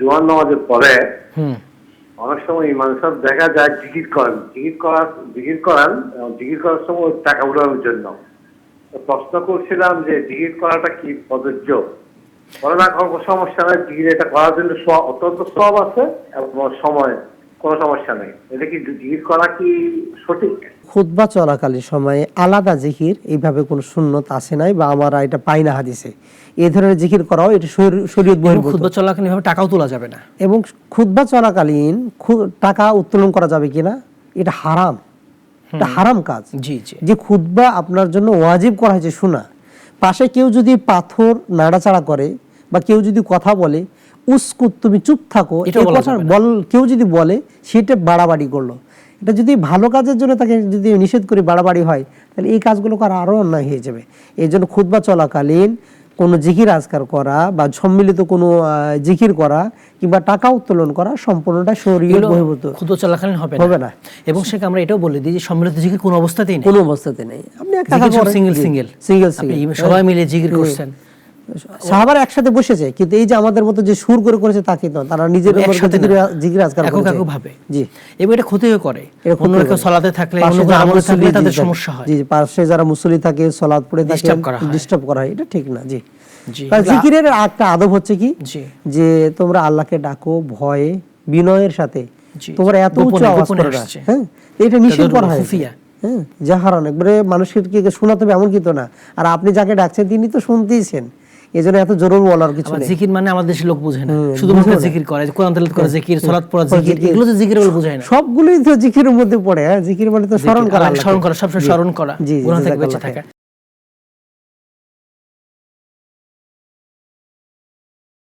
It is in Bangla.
জোয়ান নামাজের পরে অনেক সময় ইমান সাহেব দেখা যায় জিকির করেন। জিকির করার জিকির করান এবং জিকির করার সময় টাকা উঠানোর জন্য। প্রশ্ন করছিলাম যে জিকির করাটা কি প্রযোজ্য? করোনা সমস্যা নয় জিকির এটা করার জন্য অত্যন্ত সব আছে এবং সময় কোনো সমস্যা নেই। এটা কি জিকির করা কি সঠিক? খুতবা চলাকালীন সময়ে আলাদা জিকির এইভাবে কোনো সুন্নত আসে নাই বা আমরা এটা পাই না হাদিসে। এই ধরনের জিকির করাও এটা শরীয়ত বহির্ভূত। চলাকালীন এভাবে টাকাও তোলা যাবে না। এবং খুতবা চলাকালীন টাকা উত্তোলন করা যাবে কিনা এটা হারাম। এটা হারাম কাজ। জি জি। যে খুতবা আপনার জন্য ওয়াজিব করা হয়েছে শোনা। পাশে কেউ যদি পাথর নাড়াচাড়া করে বা কেউ যদি কথা বলে উস্কুত তুমি চুপ থাকো এই কথা বল কেউ যদি বলে সেটা বাড়াবাড়ি করল। এটা যদি ভালো কাজের জন্য তাকে যদি নিষেধ করে বাড়াবাড়ি হয় তাহলে এই কাজগুলো করা আরও অন্যায় হয়ে যাবে। এই জন্য খুতবা চলাকালীন কোনো জিকির আজকার করা বা সম্মিলিত কোনো জিকির করা কিংবা টাকা উত্তোলন করা সম্পূর্ণটা শরীর বহির্ভূত। খুদ্া চলাকালীন হবে হবে না। এবং সেটা আমরা এটাও বলে দিই যে সম্মিলিত জিকির কোনো অবস্থাতেই নেই। কোনো অবস্থাতে নেই। আপনি single আপনি single। সবাই মিলে জিকির করছেন। সাহাবারা একসাথে বসেছে কিন্তু এই যে আমাদের মতো যে সুর করে করেছে তা কিন্তু তারা নিজের। আজকাল একক একক ভাবে জি। এবং এটা ক্ষতিও করে। কেউ সলাতে থাকলে আমলে থাকলে তাদের সমস্যা হয়। জি পাশে যারা মুসল্লি থাকে সলাদ পড়ে থাকে। ডিস্টার্ব করা হয়। এটা ঠিক না জি। জিকিরের একটা আদব হচ্ছে কি? যে তোমরা আল্লাহকে ডাকো ভয়ে বিনয়ের সাথে। তোমরা এত উচ্চ আওয়াজ করে হ্যাঁ? এটা নিষেধ করা হয়। হ্যাঁ? জাহারান একবারে মানুষের কি শোনাতে হবে এমন কিন্তু না। আর আপনি যাকে ডাকছেন তিনি তো শুনতেইছেন এই জন্য এত জরুরি বলার কিছু নেই। জিকির মানে আমাদের দেশের লোক বুঝে না। শুধুমাত্র জিকির করে কোরআন তেলাওয়াত করে জিকির সালাত পড়া জিকির। এগুলো তো জিকির বলে বোঝায় না। সবগুলোই তো জিকিরের মধ্যে পড়ে হ্যাঁ জিকির মানে তো স্মরণ করা স্মরণ করা সবসময় স্মরণ করা গুনাহ থেকে বেঁচে থাকা।